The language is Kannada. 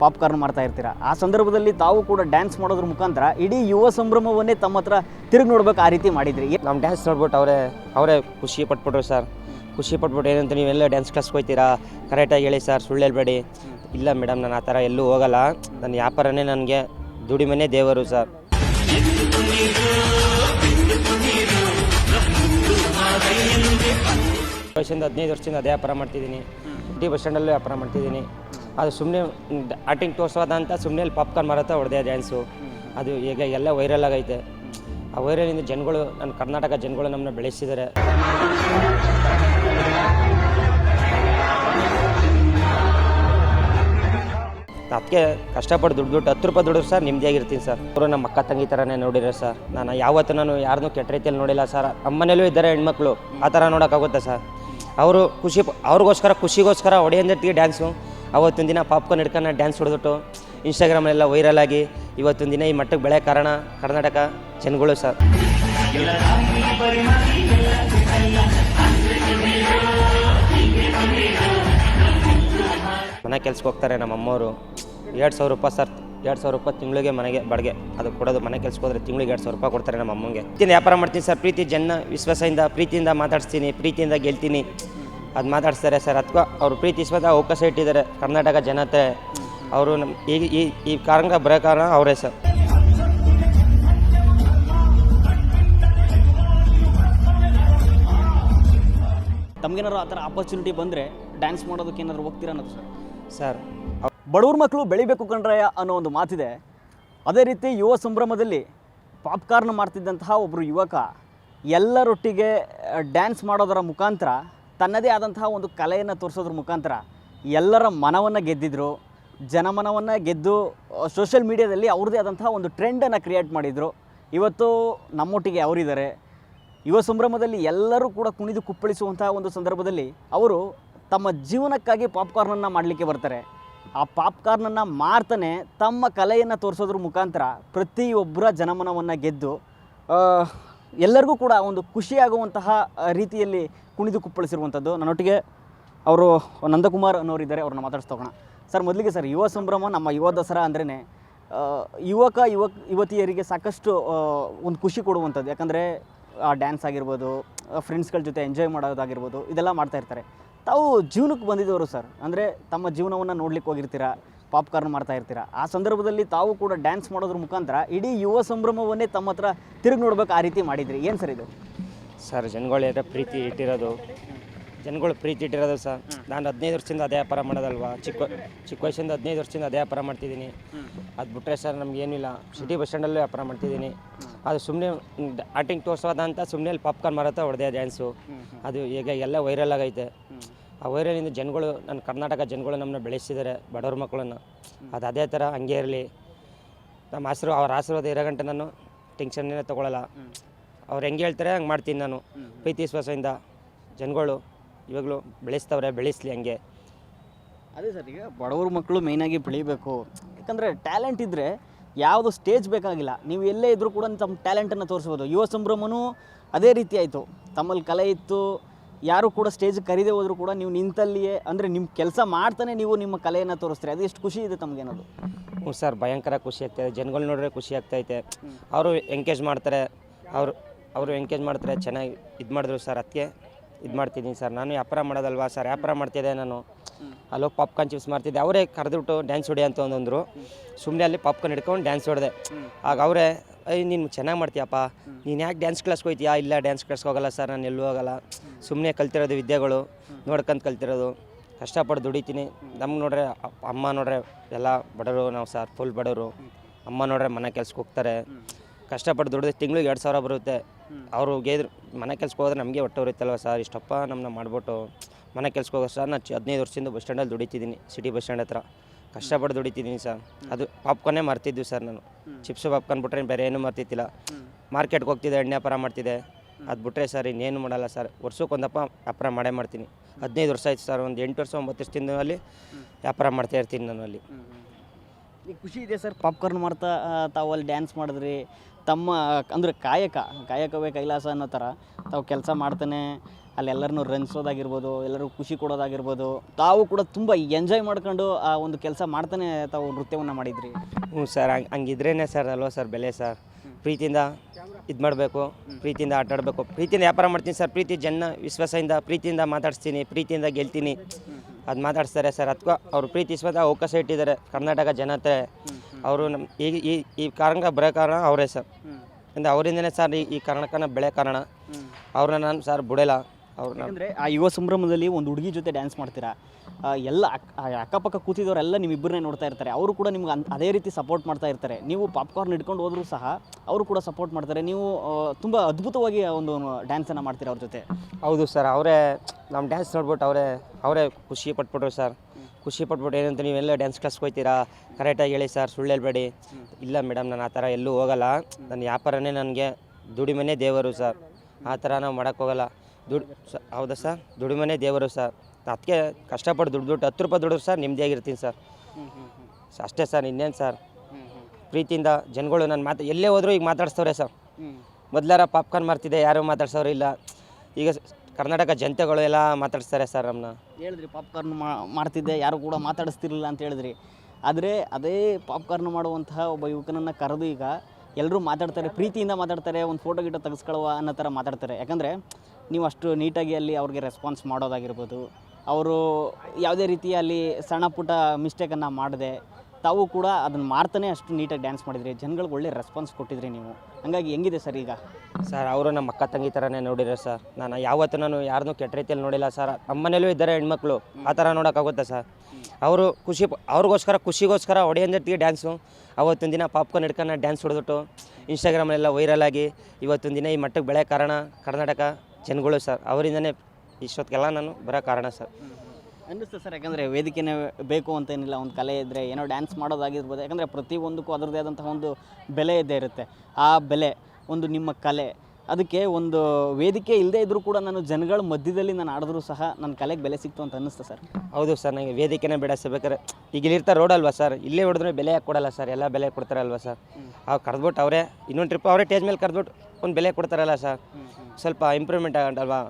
ಪಾಪ್ಕಾರ್ನ್ ಮಾಡ್ತಾ ಇರ್ತೀರಾ? ಆ ಸಂದರ್ಭದಲ್ಲಿ ತಾವು ಕೂಡ ಡ್ಯಾನ್ಸ್ ಮಾಡೋದ್ರ ಮುಖಾಂತರ ಇಡೀ ಯುವ ಸಂಭ್ರಮವನ್ನೇ ತಮ್ಮ ಹತ್ರ ತಿರುಗಿ ನೋಡ್ಬೇಕು ಆ ರೀತಿ ಮಾಡಿದ್ರಿ. ನಮ್ಮ ಡ್ಯಾನ್ಸ್ ನೋಡ್ಬಿಟ್ಟು ಅವರೇ ಅವರೇ ಖುಷಿ ಪಟ್ಬಿಟ್ರು ಸರ್. ಖುಷಿ ಪಟ್ಬಿಟ್ಟು ಏನಂತ ನೀವೆಲ್ಲ ಡ್ಯಾನ್ಸ್ ಕ್ಲಾಸ್ಗೆ ಹೋಗ್ತೀರಾ ಕರೆಕ್ಟಾಗಿ ಹೇಳಿ ಸರ್, ಸುಳ್ಳು ಹೇಳ್ಬೇಡಿ. ಇಲ್ಲ ಮೇಡಮ್ ನಾನು ಆ ಥರ ಎಲ್ಲೂ ಹೋಗಲ್ಲ. ನನ್ನ ವ್ಯಾಪಾರನೇ ನನಗೆ ದುಡಿಮೆನೇ ದೇವರು ಸರ್. ವಯಸ್ಸಿಂದ ಹದಿನೈದು ವರ್ಷದಿಂದ ಅದೇ ವ್ಯಾಪಾರ ಮಾಡ್ತಿದ್ದೀನಿ. ಟಿ ಬಸ್ ಸ್ಟ್ಯಾಂಡಲ್ಲೂ ವ್ಯಾಪಾರ ಮಾಡ್ತಿದ್ದೀನಿ. ಅದು ಸುಮ್ಮನೆ ಆಟಿಂಗ್ ತೋರಿಸೋದಂತ ಸುಮ್ಮನೆ ಅಲ್ಲಿ ಪಾಪ್ಕಾರ್ನ್ ಮಾರತ್ತ, ಹೊಡೆದೆ ಡ್ಯಾನ್ಸು ಅದು ಈಗ ಎಲ್ಲ ವೈರಲ್ ಆಗೈತೆ. ಆ ವೈರಲಿಂದ ಜನಗಳು ನನ್ನ ಕರ್ನಾಟಕ ಜನಗಳು ನಮ್ಮನ್ನ ಬೆಳೆಸಿದ್ದಾರೆ. ಅದಕ್ಕೆ ಕಷ್ಟಪಟ್ಟು ದುಡ್ಡು ದುಡ್ಡು, ಹತ್ತು ರೂಪಾಯಿ ದುಡಿದ್ರು ಸರ್ ನಿಮ್ಮದಿಯಾಗಿರ್ತೀನಿ ಸರ್. ಅವರು ನಮ್ಮ ಅಕ್ಕ, ತಂಗಿ ಥರನೇ ನೋಡಿರೋ ಸರ್. ನಾನು ಯಾವತ್ತು ನಾನು ಯಾರನ್ನೂ ಕೆಟ್ಟ ರೀತಿಯಲ್ಲಿ ನೋಡಿಲ್ಲ ಸರ್. ಅಮ್ಮನೇಲೂ ಇದ್ದಾರೆ ಹೆಣ್ಮಕ್ಳು. ಆ ಥರ ನೋಡೋಕ್ಕಾಗುತ್ತಾ ಸರ್. ಅವರು ಖುಷಿ, ಅವ್ರಿಗೋಸ್ಕರ, ಖುಷಿಗೋಸ್ಕರ ಹೊಡೆಯಂದಿರ್ತೀವಿ ಜೊತೆಗೆ ಡ್ಯಾನ್ಸು ಅವತ್ತೊಂದು ದಿನ ಪಾಪ್ಕಾರ್ನ್ ಹಿಡ್ಕೊಂಡು ಡ್ಯಾನ್ಸ್ ಹೊಡೆದ್ಬಿಟ್ಟು ಇನ್ಸ್ಟಾಗ್ರಾಮಲ್ಲೆಲ್ಲ ವೈರಲ್ ಆಗಿ ಇವತ್ತೊಂದು ದಿನ ಈ ಮಟ್ಟಕ್ಕೆ ಬೆಳೆ ಕಾರಣ ಕರ್ನಾಟಕ ಜನಗಳು ಸರ್. ಮನೆ ಕೆಲ್ಸಕ್ಕೆ ಹೋಗ್ತಾರೆ ನಮ್ಮ ಅಮ್ಮವರು. ಎರಡು ಸಾವಿರ ರೂಪಾಯಿ ಸರ್, ಎರಡು ಸಾವಿರ ರೂಪಾಯಿ ತಿಂಗಳಿಗೆ ಮನೆಗೆ ಬಾಡಿಗೆ. ಅದು ಕೊಡೋದು ಮನೆ ಕೆಲ್ಸಕ್ಕೆ ಹೋದ್ರೆ ತಿಂಗಳಿಗೆ ಎರಡು ಸಾವಿರ ರೂಪಾಯಿ ಕೊಡ್ತಾರೆ ನಮ್ಮ ಅಮ್ಮಂಗೆ. ವ್ಯಾಪಾರ ಮಾಡ್ತೀನಿ ಸರ್, ಪ್ರೀತಿ ಜನ ವಿಶ್ವಾಸದಿಂದ, ಪ್ರೀತಿಯಿಂದ ಮಾತಾಡಿಸ್ತೀನಿ, ಪ್ರೀತಿಯಿಂದ ಗೆಲ್ತೀನಿ. ಅದು ಮಾತಾಡಿಸ್ತಾರೆ ಸರ್. ಅಥವಾ ಅವರು ಪ್ರೀತಿ ವಿಶ್ವಾಸ ಅವಕಾಶ ಇಟ್ಟಿದ್ದಾರೆ ಕರ್ನಾಟಕ ಜನತೆ. ಅವರು ನಮ್ಮ ಈಗ ಈ ಈ ಕಾರಣ ಬರೋ ಕಾರಣ ಅವರೇ ಸರ್. ತಮಗೇನಾದ್ರು ಆ ಥರ ಆಪರ್ಚುನಿಟಿ ಬಂದರೆ ಡ್ಯಾನ್ಸ್ ಮಾಡೋದಕ್ಕೆ ಏನಾದರೂ ಹೋಗ್ತೀರಾ ಅನ್ನೋದು ಸರ್? ಸರ್ ಬಡವ್ರ ಮಕ್ಕಳು ಬೆಳಿಬೇಕು ಕಣ್ರಯ್ಯ ಅನ್ನೋ ಒಂದು ಮಾತಿದೆ. ಅದೇ ರೀತಿ ಯುವ ಸಂಭ್ರಮದಲ್ಲಿ ಪಾಪ್ಕಾರ್ನ್ ಮಾಡ್ತಿದ್ದಂತಹ ಒಬ್ಬರು ಯುವಕ ಎಲ್ಲರೊಟ್ಟಿಗೆ ಡ್ಯಾನ್ಸ್ ಮಾಡೋದರ ಮುಖಾಂತರ ತನ್ನದೇ ಆದಂತಹ ಒಂದು ಕಲೆಯನ್ನು ತೋರಿಸೋದ್ರ ಮುಖಾಂತರ ಎಲ್ಲರ ಮನವನ್ನು ಗೆದ್ದಿದ್ರು ಜನಮನವನ್ನು ಗೆದ್ದು ಸೋಷಿಯಲ್ ಮೀಡಿಯಾದಲ್ಲಿ ಅವ್ರದ್ದೇ ಆದಂತಹ ಒಂದು ಟ್ರೆಂಡನ್ನು ಕ್ರಿಯೇಟ್ ಮಾಡಿದರು. ಇವತ್ತು ನಮ್ಮೊಟ್ಟಿಗೆ ಅವರಿದ್ದಾರೆ. ಯುವ ಸಂಭ್ರಮದಲ್ಲಿ ಎಲ್ಲರೂ ಕೂಡ ಕುಣಿದು ಕುಪ್ಪಳಿಸುವಂತಹ ಒಂದು ಸಂದರ್ಭದಲ್ಲಿ ಅವರು ತಮ್ಮ ಜೀವನಕ್ಕಾಗಿ ಪಾಪ್ಕಾರ್ನನ್ನು ಮಾಡಲಿಕ್ಕೆ ಬರ್ತಾರೆ. ಆ ಪಾಪ್ಕಾರ್ನನ್ನು ಮಾರ್ತಾನೆ ತಮ್ಮ ಕಲೆಯನ್ನು ತೋರಿಸೋದ್ರ ಮುಖಾಂತರ ಪ್ರತಿಯೊಬ್ಬರ ಜನಮನವನ್ನು ಗೆದ್ದು ಎಲ್ಲರಿಗೂ ಕೂಡ ಒಂದು ಖುಷಿಯಾಗುವಂತಹ ರೀತಿಯಲ್ಲಿ ಕುಣಿದು ಕುಪ್ಪಳಿಸಿರುವಂಥದ್ದು. ನನ್ನೊಟ್ಟಿಗೆ ಅವರು ನಂದಕುಮಾರ್ ಅನ್ನೋರಿದ್ದಾರೆ, ಅವ್ರನ್ನ ಮಾತಾಡ್ಸ್ತೋಗೋಣ ಸರ್, ಮೊದಲಿಗೆ ಸರ್, ಯುವ ಸಂಭ್ರಮ ನಮ್ಮ ಯುವ ದಸರಾ ಅಂದ್ರೇ ಯುವಕ ಯುವಕ, ಯುವತಿಯರಿಗೆ ಸಾಕಷ್ಟು ಒಂದು ಖುಷಿ ಕೊಡುವಂಥದ್ದು. ಯಾಕಂದರೆ, ಆ ಡ್ಯಾನ್ಸ್ ಆಗಿರ್ಬೋದು ಫ್ರೆಂಡ್ಸ್ಗಳ ಜೊತೆ ಎಂಜಾಯ್ ಮಾಡೋದಾಗಿರ್ಬೋದು, ಇದೆಲ್ಲ ಮಾಡ್ತಾಯಿರ್ತಾರೆ ತಾವು ಜೀವನಕ್ಕೆ ಬಂದಿದ್ದವರು ಸರ್, ಅಂದರೆ ತಮ್ಮ ಜೀವನವನ್ನು ನೋಡ್ಲಿಕ್ಕೆ ಹೋಗಿರ್ತೀರಾ? ಪಾಪ್ಕಾರ್ನ್ ಮಾಡ್ತಾ ಇರ್ತೀರಾ? ಆ ಸಂದರ್ಭದಲ್ಲಿ ತಾವು ಕೂಡ ಡ್ಯಾನ್ಸ್ ಮಾಡೋದ್ರ ಮುಖಾಂತರ ಇಡೀ ಯುವ ಸಂಭ್ರಮವನ್ನೇ ತಮ್ಮ ಹತ್ರ ತಿರುಗಿ ನೋಡ್ಬೇಕು ಆ ರೀತಿ ಮಾಡಿದ್ರಿ. ಏನು ಸರ್ ಇದು? ಸರ್, ಜನಗಳ ಪ್ರೀತಿ ಇಟ್ಟಿರೋದು? ಜನಗಳು ಪ್ರೀತಿ ಇಟ್ಟಿರೋದು ಸರ್. ನಾನು ಹದಿನೈದು ವರ್ಷದಿಂದ ಅದೇ ವ್ಯಾಪಾರ ಮಾಡೋದಲ್ವಾ? ಚಿಕ್ಕ ಚಿಕ್ಕ ವಯಸ್ಸಿಂದ ಹದಿನೈದು ವರ್ಷದಿಂದ ಅದೇ ವ್ಯಾಪಾರ ಮಾಡ್ತಿದ್ದೀನಿ. ಅದು ಬಿಟ್ಟರೆ ಸರ್ ನಮಗೇನಿಲ್ಲ ಸಿಟಿ ಬಸ್ ಸ್ಟ್ಯಾಂಡಲ್ಲೂ ವ್ಯಾಪಾರ ಮಾಡ್ತಿದ್ದೀನಿ. ಅದು ಸುಮ್ಮನೆ ಆಟಿಂಗ್ ತೋರಿಸೋದಂತ ಸುಮ್ಮನೆ ಅಲ್ಲಿ ಪಾಪ್ಕಾರ್ನ್ ಮಾರತ್ತ ಹೊಡೆದೆ ಡ್ಯಾನ್ಸು ಅದು ಈಗ ಎಲ್ಲ ವೈರಲ್ ಆಗೈತೆ. ಆ ವೈರಲಿಂದ ಜನಗಳು ನನ್ನ ಕರ್ನಾಟಕ ಜನಗಳು ನಮ್ಮನ್ನ ಬೆಳೆಸಿದ್ದಾರೆ ಬಡವ್ರ ಮಕ್ಕಳನ್ನು. ಅದು ಅದೇ ಥರ ಹಂಗೆ ಇರಲಿ. ನಮ್ಮ ಆಶೀರ್ವಾದ ಅವ್ರ ಆಶೀರ್ವಾದ ಇರೋ ಗಂಟೆ ನಾನು ಟೆನ್ಷನ್ನೇ ತೊಗೊಳಲ್ಲ. ಅವ್ರು ಹೆಂಗೆ ಹೇಳ್ತಾರೆ ಹಂಗೆ ಮಾಡ್ತೀನಿ ನಾನು. ಪ್ರೀತಿ ವಿಶ್ವಾಸದಿಂದ ಜನಗಳು ಇವಾಗಲೂ ಬೆಳೆಸ್ತವ್ರೆ ಬೆಳೆಸಲಿ ಹಂಗೆ. ಅದೇ ಸರ್ ಈಗ ಬಡವ್ರ ಮಕ್ಕಳು ಮೇಯ್ನಾಗಿ ಬೆಳಿಬೇಕು. ಯಾಕಂದರೆ ಟ್ಯಾಲೆಂಟ್ ಇದ್ದರೆ ಯಾವುದು ಸ್ಟೇಜ್ ಬೇಕಾಗಿಲ್ಲ. ನೀವು ಎಲ್ಲೇ ಇದ್ದರೂ ಕೂಡ ತಮ್ಮ ಟ್ಯಾಲೆಂಟನ್ನು ತೋರಿಸ್ಬೋದು. ಯುವ ಸಂಭ್ರಮನೂ ಅದೇ ರೀತಿ ಆಯಿತು. ತಮ್ಮಲ್ಲಿ ಕಲೆ ಇತ್ತು ಯಾರು ಕೂಡ ಸ್ಟೇಜ್ ಕರೀದೆ ಹೋದರೂ ಕೂಡ ನೀವು ನಿಂತಲ್ಲಿಯೇ ಅಂದರೆ ನಿಮ್ಮ ಕೆಲಸ ಮಾಡ್ತಾನೆ ನೀವು ನಿಮ್ಮ ಕಲೆಯನ್ನು ತೋರಿಸ್ತೀರಿ. ಅದು ಎಷ್ಟು ಖುಷಿ ಇದೆ ತಮಗೇನದು ಹ್ಞೂ ಸರ್ ಭಯಂಕರ ಖುಷಿ ಆಗ್ತಾಯಿದೆ ಜನಗಳು ನೋಡಿದ್ರೆ ಖುಷಿ ಆಗ್ತೈತೆ ಅವರು ಎಂಕೇಜ್ ಮಾಡ್ತಾರೆ. ಅವರು ಅವರು ಎಂಕೇಜ್ ಮಾಡ್ತಾರೆ. ಚೆನ್ನಾಗಿ ಇದು ಮಾಡಿದ್ರು ಸರ್ ಅದಕ್ಕೆ ಇದು ಮಾಡ್ತಿದ್ದೀನಿ ಸರ್. ನಾನು ವ್ಯಾಪಾರ ಮಾಡೋದಲ್ವಾ ಸರ್? ವ್ಯಾಪಾರ ಮಾಡ್ತಿದ್ದೆ ನಾನು? ಅಲ್ಲೋಗಿ ಪಾಪ್ಕಾರ್ನ್ ಚಿಪ್ಸ್ ಮಾಡ್ತಿದ್ದೆ. ಅವರೇ ಕರೆದ್ಬಿಟ್ಟು ಡ್ಯಾನ್ಸ್ ಹೊಡಿ ಅಂತ ಒಂದೊಂದರು ಸುಮ್ಮನೆ ಅಲ್ಲಿ ಪಾಪ್ಕಾರ್ನ್ ಹಿಡ್ಕೊಂಡು ಡ್ಯಾನ್ಸ್ ಹೊಡೆದೆ. ಆಗ ಅವರೇ ಐ ನೀನು ಚೆನ್ನಾಗಿ ಮಾಡ್ತೀಯಪ್ಪ. ನೀನು ಯಾಕೆ ಡ್ಯಾನ್ಸ್ ಕ್ಲಾಸ್ಗೆ ಹೋಗ್ತೀಯಾ ಇಲ್ಲ ಡ್ಯಾನ್ಸ್ ಕ್ಲಾಸ್ಗೆ ಹೋಗಲ್ಲ ಸರ್, ನಾನು ಎಲ್ಲೂ ಹೋಗಲ್ಲ. ಸುಮ್ಮನೆ ಕಲ್ತಿರೋದು ವಿದ್ಯೆಗಳು, ನೋಡ್ಕೊಂಡು ಕಲ್ತಿರೋದು. ಕಷ್ಟಪಟ್ಟು ದುಡಿತೀನಿ. ನಮ್ಗೆ ನೋಡ್ರೆ ಅಮ್ಮ ನೋಡ್ರೆ ಎಲ್ಲ ಬಡವರು ನಾವು ಸರ್ ಫುಲ್ ಬಡವರು. ಅಮ್ಮ ನೋಡ್ರೆ ಮನೆ ಕೆಲ್ಸಕ್ಕೆ ಹೋಗ್ತಾರೆ. ಕಷ್ಟಪಟ್ಟು ದುಡಿದ್ರೆ ತಿಂಗ್ಳಿಗೆ ಎರಡು ಸಾವಿರ ಬರುತ್ತೆ. ಅವರು ಗೆದ್ರು, ಮನೆ ಕೆಲ್ಸಕ್ಕೆ ಹೋದ್ರೆ ನಮಗೆ ಹೊಟ್ಟೆ ಉರಿತಲ್ವ ಸರ್? ಇಷ್ಟಪ್ಪ ನಮ್ಮನ್ನ ಮಾಡ್ಬಿಟ್ಟು ಮನೆ ಕೆಲ್ಸಕ್ಕೆ ಹೋಗೋ ಸರ್, ನಾನು ಹದಿನೈದು ವರ್ಷದಿಂದ ಬಸ್ ಸ್ಟ್ಯಾಂಡಲ್ಲಿ ದುಡಿತಿದ್ದೀನಿ, ಸಿಟಿ ಬಸ್ ಸ್ಟ್ಯಾಂಡ್ ಹತ್ರ. ಕಷ್ಟಪಟ್ಟು ದುಡಿತಿದ್ದೀನಿ ಸರ್. ಅದು ಪಾಪ್ಕಾರ್ನೇ ಮಾರ್ತಿದ್ವಿ ಸರ್ ನಾನು. ಚಿಪ್ಸು ಪಾಪ್ಕಾರ್ನ್ ಬಿಟ್ರೆ ಬೇರೆ ಏನೂ ಮರ್ತಿತ್ತಿಲ್ಲ. ಮಾರ್ಕೆಟ್ಗೆ ಹೋಗ್ತಿದ್ದೆ ಎಣ್ಣೆ ವ್ಯಾಪಾರ ಮಾಡ್ತಿದ್ದೆ. ಅದು ಬಿಟ್ಟರೆ ಸರ್ ಇನ್ನೇನು ಮಾಡಲ್ಲ ಸರ್. ವರ್ಷಕ್ಕೊಂದಪ್ಪ ವ್ಯಾಪಾರ ಮಾಡೇ ಮಾಡ್ತೀನಿ. ಹದಿನೈದು ವರ್ಷ ಆಯ್ತು ಸರ್ ಒಂದು ಎಂಟು ವರ್ಷ ಒಂಬತ್ತು ವರ್ಷದಿಂದ ಅಲ್ಲಿ ವ್ಯಾಪಾರ ಮಾಡ್ತಾ ಇರ್ತೀನಿ ನಾನು ಅಲ್ಲಿ. ಈಗ ಖುಷಿ ಇದೆ ಸರ್? ಪಾಪ್ಕಾರ್ನ್ ಮಾಡ್ತಾ ತಾವು ಅಲ್ಲಿ ಡ್ಯಾನ್ಸ್ ಮಾಡಿದ್ರಿ. ತಮ್ಮ ಅಂದರೆ ಕಾಯಕ ಕಾಯಕವೇ ಕೈಲಾಸ ಅನ್ನೋ ಥರ ತಾವು ಕೆಲಸ ಮಾಡ್ತಾನೆ. ಅಲ್ಲಿ ಎಲ್ಲರನ್ನೂ ರಂಜಿಸೋದಾಗಿರ್ಬೋದು ಎಲ್ಲರೂ ಖುಷಿ ಕೊಡೋದಾಗಿರ್ಬೋದು. ತಾವು ಕೂಡ ತುಂಬ ಎಂಜಾಯ್ ಮಾಡ್ಕೊಂಡು ಆ ಒಂದು ಕೆಲಸ ಮಾಡ್ತಾನೆ ತಾವು ನೃತ್ಯವನ್ನು ಮಾಡಿದ್ರಿ. ಹ್ಞೂ ಸರ್ ಹಂಗೆ ಹಂಗಿದ್ರೇ ಸರ್ ಅಲ್ವಾ ಸರ್ ಬೆಲೆ ಸರ್? ಪ್ರೀತಿಯಿಂದ ಇದು ಮಾಡಬೇಕು ಪ್ರೀತಿಯಿಂದ ಆಟ ಆಡಬೇಕು. ಪ್ರೀತಿಯಿಂದ ವ್ಯಾಪಾರ ಮಾಡ್ತೀನಿ ಸರ್ ಪ್ರೀತಿ ಜನ ವಿಶ್ವಾಸದಿಂದ ಪ್ರೀತಿಯಿಂದ ಮಾತಾಡಿಸ್ತೀನಿ ಪ್ರೀತಿಯಿಂದ ಗೆಲ್ತೀನಿ. ಅದು ಮಾತಾಡಿಸ್ತಾರೆ ಸರ್. ಅದಕ್ಕೂ ಅವ್ರು ಪ್ರೀತಿ ವಿಶ್ವಾಸ ಅವಕಾಶ ಇಟ್ಟಿದ್ದಾರೆ ಕರ್ನಾಟಕ ಜನತೆ. ಅವರು ನಮ್ಮ ಈಗ ಈ ಈ ಕಾರಣಕ್ಕೆ ಬರೋ ಕಾರಣ ಅವರೇ ಸರ್. ಅಂದರೆ ಅವರಿಂದನೇ ಸರ್ ಈ ಈ ಕಾರಣಕ್ಕನ ಬೆಳೆ ಕಾರಣ. ಅವ್ರನ್ನ ನಾನು ಸರ್ ಬಿಡಲ್ಲ. ಅವ್ರನ್ನ ಅಂದ್ರೆ ಆ ಯುವ ಸಂಭ್ರಮದಲ್ಲಿ ಒಂದು ಹುಡುಗಿ ಜೊತೆ ಡ್ಯಾನ್ಸ್ ಮಾಡ್ತೀರಾ? ಎಲ್ಲ ಅಕ್ಕಪಕ್ಕ ಕೂತಿದ್ದವರೆಲ್ಲ ನಿಮ್ಮಿಬ್ಬರನ್ನೇ ನೋಡ್ತಾ ಇರ್ತಾರೆ. ಅವರು ಕೂಡ ನಿಮ್ಗೆ ಅಂತ, ಅದೇ ರೀತಿ ಸಪೋರ್ಟ್ ಮಾಡ್ತಾ ಇರ್ತಾರೆ. ನೀವು ಪಾಪ್ಕಾರ್ನ್ ಹಿಡ್ಕೊಂಡು ಹೋದರೂ ಸಹ ಅವರು ಕೂಡ ಸಪೋರ್ಟ್ ಮಾಡ್ತಾರೆ. ನೀವು ತುಂಬ ಅದ್ಭುತವಾಗಿ ಒಂದು ಡ್ಯಾನ್ಸನ್ನು ಮಾಡ್ತೀರ ಅವ್ರ ಜೊತೆ. ಹೌದು ಸರ್ ಅವರೇ ನಮ್ಮ ಡ್ಯಾನ್ಸ್ ನೋಡ್ಬಿಟ್ಟು ಅವರೇ ಅವರೇ ಖುಷಿ ಪಟ್ಬಿಟ್ರು ಸರ್ ಖುಷಿ ಪಟ್ಬಿಟ್ಟು ಏನಂತ ನೀವೆಲ್ಲ ಡ್ಯಾನ್ಸ್ ಕ್ಲಾಸ್ಗೆ ಹೋಗ್ತೀರಾ ಕರೆಕ್ಟಾಗಿ ಹೇಳಿ ಸರ್ ಸುಳ್ಳು ಹೇಳ್ಬೇಡಿ. ಇಲ್ಲ ಮೇಡಮ್ ನಾನು ಆ ಥರ ಎಲ್ಲೂ ಹೋಗಲ್ಲ. ನನ್ನ ವ್ಯಾಪಾರನೇ ನನಗೆ ದುಡಿಮೆನೇ ದೇವರು ಸರ್ ಆ ಥರ ನಾವು ಮಾಡೋಕ್ಕೋಗಲ್ಲ ದುಡ್, ಸ, ಹೌದಾ ಸರ್ ದುಡಿಮೆನೇ ದೇವರು ಸರ್ ಅದಕ್ಕೆ ಕಷ್ಟಪಟ್ಟು ದುಡ್ಡು ದುಡ್ಡು ಹತ್ತು ರೂಪಾಯಿ ದುಡಿದ್ರು ಸರ್ ಆಗಿರ್ತೀನಿ ಸರ್. ಅಷ್ಟೇ ಸರ್ ಇನ್ನೇನು ಸರ್? ಪ್ರೀತಿಯಿಂದ ಜನಗಳು ನನ್ನ ಮಾತು ಎಲ್ಲೇ ಹೋದರೂ ಈಗ ಮಾತಾಡಿಸ್ತವ್ರೆ ಸರ್. ಮೊದ್ಲಾರ ಪಾಪ್ಕಾರ್ನ್ ಮಾಡ್ತಿದ್ದೆ ಯಾರೂ ಮಾತಾಡ್ಸೋರು ಇಲ್ಲ. ಈಗ ಕರ್ನಾಟಕ ಜನತೆಗಳು ಎಲ್ಲ ಮಾತಾಡಿಸ್ತಾರೆ ಸರ್ ನಮ್ಮನ್ನ ಹೇಳಿದ್ರಿ ಪಾಪ್ಕಾರ್ನ್ ಮಾಡ್ತಿದ್ದೆ ಯಾರು ಕೂಡ ಮಾತಾಡಿಸ್ತಿರ್ಲಿಲ್ಲ ಅಂತ ಹೇಳಿದ್ರಿ. ಆದರೆ ಅದೇ ಪಾಪ್ಕಾರ್ನ್ ಮಾಡುವಂತಹ ಒಬ್ಬ ಯುವಕನನ್ನು ಕರೆದು ಈಗ ಎಲ್ಲರೂ ಮಾತಾಡ್ತಾರೆ ಪ್ರೀತಿಯಿಂದ ಮಾತಾಡ್ತಾರೆ ಒಂದು ಫೋಟೋ ಗಿಟೋ ತೆಗೆಸ್ಕೊಳ್ಳುವ ಅನ್ನೋ ಥರ ಮಾತಾಡ್ತಾರೆ. ಯಾಕಂದರೆ ನೀವು ಅಷ್ಟು ನೀಟಾಗಿ ಅಲ್ಲಿ ಅವ್ರಿಗೆ ರೆಸ್ಪಾನ್ಸ್ ಮಾಡೋದಾಗಿರ್ಬೋದು ಅವರು ಯಾವುದೇ ರೀತಿಯಲ್ಲಿ ಸಣ್ಣ ಪುಟ್ಟ ಮಿಸ್ಟೇಕನ್ನು ಮಾಡಿದೆ, ತಾವು ಕೂಡ ಅದನ್ನು ಮಾಡ್ತಾನೆ ಅಷ್ಟು ನೀಟಾಗಿ ಡ್ಯಾನ್ಸ್ ಮಾಡಿದ್ರಿ. ಜನಗಳಿಗೆ ಒಳ್ಳೆ ರೆಸ್ಪಾನ್ಸ್ ಕೊಟ್ಟಿದ್ರಿ ನೀವು. ಹಂಗಾಗಿ ಹೆಂಗಿದೆ ಸರ್ ಈಗ? ಸರ್, ಅವರು ನಮ್ಮ ಅಕ್ಕ ತಂಗಿ ಥರನೇ ನೋಡಿರೋ ಸರ್. ನಾನು ಯಾವತ್ತೂ ನಾನು ಯಾರನ್ನೂ ಕೆಟ್ಟ ರೀತಿಯಲ್ಲಿ ನೋಡಿಲ್ಲ ಸರ್. ನಮ್ಮ ಮನೇಲೂ ಇದ್ದಾರೆ ಹೆಣ್ಮಕ್ಳು. ಆ ಥರ ನೋಡೋಕ್ಕಾಗುತ್ತಾ ಸರ್. ಅವರು ಖುಷಿ, ಅವ್ರಿಗೋಸ್ಕರ, ಖುಷಿಗೋಸ್ಕರ ಹೊಡೆಯಂದಿರ್ತೀವಿ ಡ್ಯಾನ್ಸು. ಅವತ್ತೊಂದು ದಿನ ಪಾಪ್ಕಾರ್ನ್ ಹಿಡ್ಕೊಂಡು ಡ್ಯಾನ್ಸ್ ಹೊಡೆದ್ಬಿಟ್ಟು ಇನ್ಸ್ಟಾಗ್ರಾಮಲ್ಲೆಲ್ಲ ವೈರಲ್ ಆಗಿ ಇವತ್ತೊಂದು ದಿನ ಈ ಮಟ್ಟಕ್ಕೆ ಬೆಳೆ ಕಾರಣ ಕರ್ನಾಟಕ ಜನಗಳು ಸರ್. ಅವರಿಂದನೇ ಇಷ್ಟೊತ್ತಿಗೆಲ್ಲ ನಾನು ಬರೋ ಕಾರಣ ಸರ್. ಅನ್ನಿಸ್ತು ಸರ್? ಯಾಕಂದರೆ ವೇದಿಕೆನೇ ಬೇಕು ಅಂತೇನಿಲ್ಲ ಒಂದು ಕಲೆ ಇದ್ದರೆ ಏನೋ ಡ್ಯಾನ್ಸ್ ಮಾಡೋದಾಗಿರ್ಬೋದು. ಯಾಕಂದರೆ ಪ್ರತಿಯೊಂದಕ್ಕೂ ಅದರದ್ದೇ ಆದಂತಹ ಒಂದು ಬೆಲೆ ಇದ್ದೇ ಇರುತ್ತೆ. ಆ ಬೆಲೆ ಒಂದು ನಿಮ್ಮ ಕಲೆ ಅದಕ್ಕೆ ಒಂದು ವೇದಿಕೆ ಇಲ್ಲದೇ ಇದ್ದರೂ ಕೂಡ ನಾನು ಜನಗಳ ಮಧ್ಯದಲ್ಲಿ ನಾನು ಆಡಿದ್ರೂ ಸಹ ನನ್ನ ಕಲೆಗೆ ಬೆಲೆ ಸಿಕ್ತು ಅಂತ ಅನ್ನಿಸ್ತು ಸರ್? ಹೌದು ಸರ್ ನನಗೆ ವೇದಿಕೆನೇ ಬೇಡ ಸರ್. ಬೇಕಾದ್ರೆ ಈಗ ಇಲ್ಲಿರ್ತಾ ರೋಡ್ ಅಲ್ವಾ ಸರ್? ಇಲ್ಲೇ ಹೊಡೆದ್ರೆ ಬೆಲೆ ಕೊಡಲ್ಲ ಸರ್. ಎಲ್ಲ ಬೆಲೆ ಕೊಡ್ತಾರಲ್ವಾ ಸರ್? ಅವ್ರು ಕರೆದ್ಬಿಟ್ಟು ಅವರೇ ಇನ್ನೊಂದು ಟ್ರಿಪ್ ಅವರೇ ಟೇಜ್ ಮೇಲೆ ಕರೆದ್ಬಿಟ್ಟು ಒಂದು ಬೆಲೆ ಕೊಡ್ತಾರಲ್ಲ ಸರ್. ಸ್ವಲ್ಪ ಇಂಪ್ರೂವ್ಮೆಂಟ್ ಆಗಲ್ವಾ